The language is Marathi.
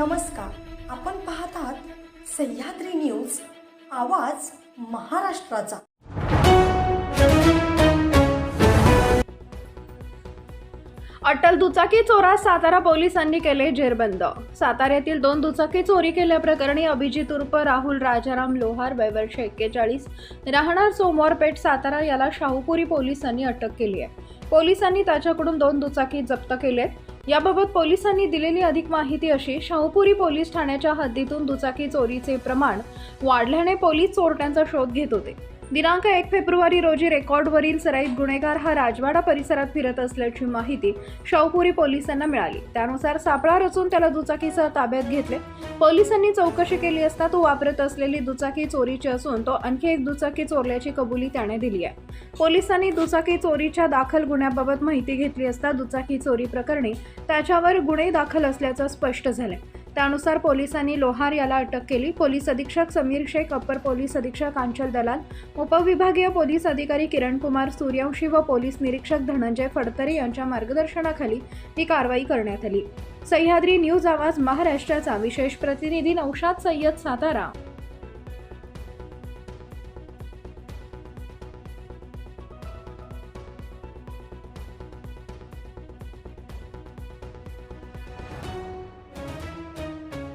नमस्कार. आपण पाहतात सह्याद्री न्यूज आवाज महाराष्ट्राचा. अटल दुचाकी चोरास सातारा पोलिसांनी केले जेरबंद. साताऱ्यातील दोन दुचाकी चोरी केल्याप्रकरणी अभिजित उर्फ राहुल राजाराम लोहार वयवर्ष एक्केचाळीस राहणार सोमवारपेठ सातारा याला शाहूपुरी पोलिसांनी अटक केली आहे. पोलिसांनी त्याच्याकडून दोन दुचाकी जप्त केलेत. याबाबत पोलिसांनी दिलेली अधिक माहिती अशी शाहूपुरी पोलीस ठाण्याच्या हद्दीतून दुचाकी चोरीचे प्रमाण वाढल्याने पोलीस चोरट्यांचा शोध घेत होते. दिनांक एक फेब्रुवारी रोजी रेकॉर्डवरील सराईत गुन्हेगार हा राजवाडा परिसरात फिरत असल्याची माहिती शाहपुरी पोलिसांना मिळाली. त्यानुसार सापळा रचून त्याला दुचाकीसह ताब्यात घेतले. पोलिसांनी चौकशी केली असता तो वापरत असलेली दुचाकी चोरीची असून तो आणखी एक दुचाकी चोरल्याची कबुली त्याने दिली आहे. पोलिसांनी दुचाकी चोरीच्या दाखल गुन्ह्याबाबत माहिती घेतली असता दुचाकी चोरी प्रकरणी त्याच्यावर गुन्हे दाखल असल्याचं स्पष्ट झालंय. त्यानुसार पोलिसांनी लोहार याला अटक केली. पोलीस अधीक्षक समीर शेख अप्पर पोलीस अधीक्षक आंचल दलाल उपविभागीय पोलीस अधिकारी किरण कुमार सूर्यवंशी व पोलीस निरीक्षक धनंजय फडतरे यांच्या मार्गदर्शनाखाली ही कारवाई करण्यात आली. सह्याद्री न्यूज आवाज महाराष्ट्राचा विशेष प्रतिनिधी नौशाद सय्यद सातारा.